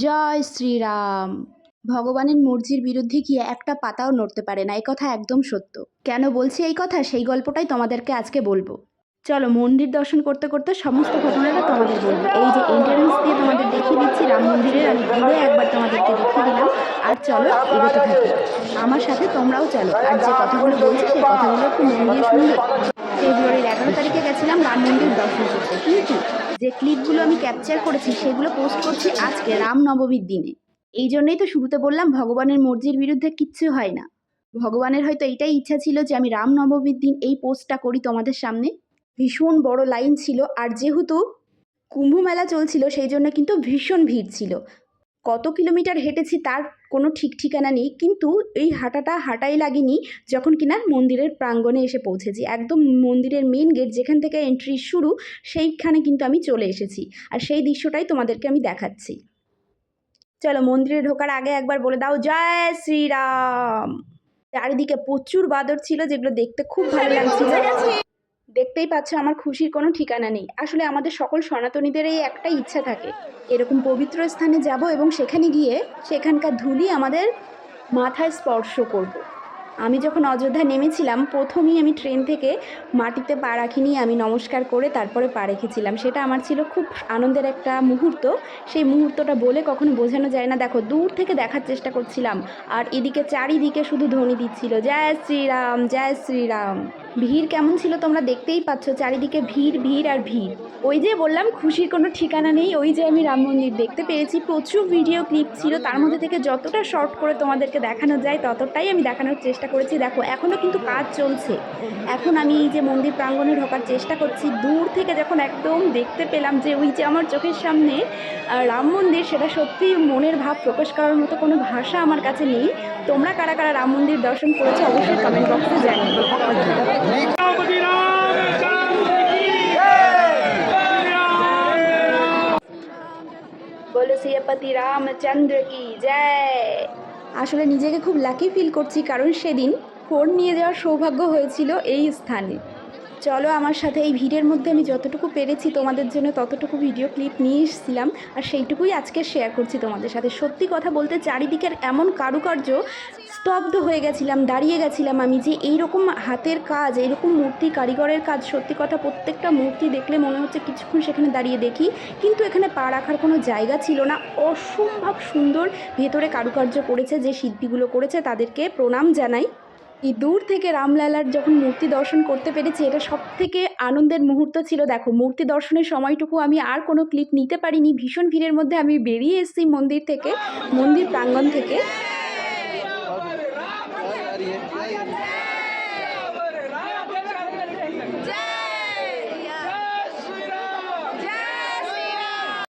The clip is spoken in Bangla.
জয় শ্রীরাম। ভগবানের মর্জির বিরুদ্ধে গিয়ে একটা পাতাও নড়তে পারে না? এই কথা একদম সত্য। কেন বলছি এই কথা? সেই গল্পটাই তোমাদেরকে আজকে বলব। চলো মন্দির দর্শন করতে করতে সমস্ত ঘটনাটা তোমাদের বলব। এই যে এন্ট্রান্স দিয়ে তোমাদের দেখিয়ে দিচ্ছি রাম মন্দিরের, আমি ঘুরে একবার তোমাদেরকে দেখিয়ে দিলাম। আর চলো এগোতে থাকি। আমার সাথে তোমরাও চলো। আর যে কথাগুলো বলছি, সেই কথাগুলো একটু মন দিয়ে শুনবে। ফেব্রুয়ারির এগারো তারিখে গেছিলাম রাম মন্দির দর্শন করতে। কিন্তু যে ক্লিপগুলো আমি ক্যাপচার করেছি, সেগুলো পোস্ট করছি আজকে রামনবমীর দিনে। এই জন্যই তো শুরুতে বললাম ভগবানের মর্জির বিরুদ্ধে কিচ্ছু হয় না। ভগবানের হয়তো এটাই ইচ্ছা ছিল যে আমি রামনবমীর দিন এই পোস্টটা করি তোমাদের সামনে। ভীষণ বড় লাইন ছিল। আর যেহেতু কুম্ভ মেলা চলছিল, সেই জন্য কিন্তু ভীষণ ভিড় ছিল। কত কিলোমিটার হেঁটেছি তার কোনো ঠিক ঠিকানা নেই, কিন্তু এই হাঁটাটা হাঁটাই লাগেনি যখন কিনা মন্দিরের প্রাঙ্গণে এসে পৌঁছেছি। একদম মন্দিরের মেন গেট যেখান থেকে এন্ট্রি শুরু, সেইখানে কিন্তু আমি চলে এসেছি। আর সেই দৃশ্যটাই তোমাদেরকে আমি দেখাচ্ছি। চলো মন্দিরে ঢোকার আগে একবার বলে দাও, জয় শ্রীরাম। চারিদিকে প্রচুর বাদর ছিল যেগুলো দেখতে খুব ভালো লাগছিল। দেখতেই পাচ্ছ আমার খুশির কোনো ঠিকানা নেই। আসলে আমাদের সকল সনাতনীদের এই একটাই ইচ্ছা থাকে। এরকম পবিত্র স্থানে যাব এবং সেখানে গিয়ে সেখানকার ধুলি আমাদের মাথায় স্পর্শ করব। আমি যখন অযোধ্যা নেমেছিলাম, প্রথমেই আমি ট্রেন থেকে মাটিতে পা রাখিনি, আমি নমস্কার করে তারপরে পা রেখেছিলাম। সেটা আমার ছিল খুব আনন্দের একটা মুহূর্ত। সেই মুহূর্তটা বলে কখনো বোঝানো যায় না। দেখো, দূর থেকে দেখার চেষ্টা করছিলাম। আর এদিকে চারিদিকে শুধু ধ্বনি দিচ্ছিল, জয় শ্রীরাম জয় শ্রীরাম। ভিড় কেমন ছিল তোমরা দেখতেই পাচ্ছ, চারিদিকে ভিড় ভিড় আর ভিড়। ওই যে বললাম, খুশির কোনো ঠিকানা নেই, ওই যে আমি রাম মন্দির দেখতে পেরেছি প্রচুর ভিডিও ক্লিপ ছিল, তার মধ্যে থেকে যতটা শর্ট করে তোমাদেরকে দেখানো যায়, ততটাই আমি দেখানোর চেষ্টা করেছি। দেখো এখনও কিন্তু কাজ চলছে। এখন আমি এই যে মন্দির প্রাঙ্গণে ঢোকার চেষ্টা করছি। দূর থেকে যখন একদম দেখতে পেলাম যে, ওই যে আমার চোখের সামনে রাম মন্দির, সেটা সত্যি মনের ভাব প্রকাশ করার মতো কোনো ভাষা আমার কাছে নেই। তোমরা কারা কারা রাম মন্দির দর্শন করেছ, অবশ্যই কমেন্ট বক্সে জানিয়ে আসলে নিজেকে খুব লাকি ফিল করছি, কারণ সেদিন ফোন নিয়ে যাওয়ার সৌভাগ্য হয়েছিল এই স্থানে। চলো আমার সাথে এই ভিড়ের মধ্যে আমি যতটুকু পেরেছি তোমাদের জন্য ততটুকু ভিডিও ক্লিপ নিয়ে এসেছিলাম, আর সেইটুকুই আজকে শেয়ার করছি তোমাদের সাথে। সত্যি কথা বলতে চারিদিকের এমন কারুকার্য স্তব্ধ হয়ে গেছিলাম, দাঁড়িয়ে গেছিলাম আমি যে এইরকম হাতের কাজ, এইরকম মূর্তি, কারিগরের কাজ, সত্যি কথা প্রত্যেকটা মূর্তি দেখলে মনে হচ্ছে কিছুক্ষণ সেখানে দাঁড়িয়ে দেখি, কিন্তু এখানে পা রাখার কোনো জায়গা ছিল না। অসম্ভব সুন্দর ভেতরে কারুকার্য করেছে, যে শিল্পীগুলো করেছে তাদেরকে প্রণাম জানাই। এই দূর থেকে রামলালার যখন মূর্তি দর্শন করতে পেরেছি, এটা সব থেকে আনন্দের মুহূর্ত ছিল। দেখো, মূর্তি দর্শনের সময়টুকু আমি আর কোনো ক্লিপ নিতে পারিনি। ভীষণ ভিড়ের মধ্যে আমি বেরিয়ে এসেছি মন্দির থেকে, মন্দির প্রাঙ্গণ থেকে।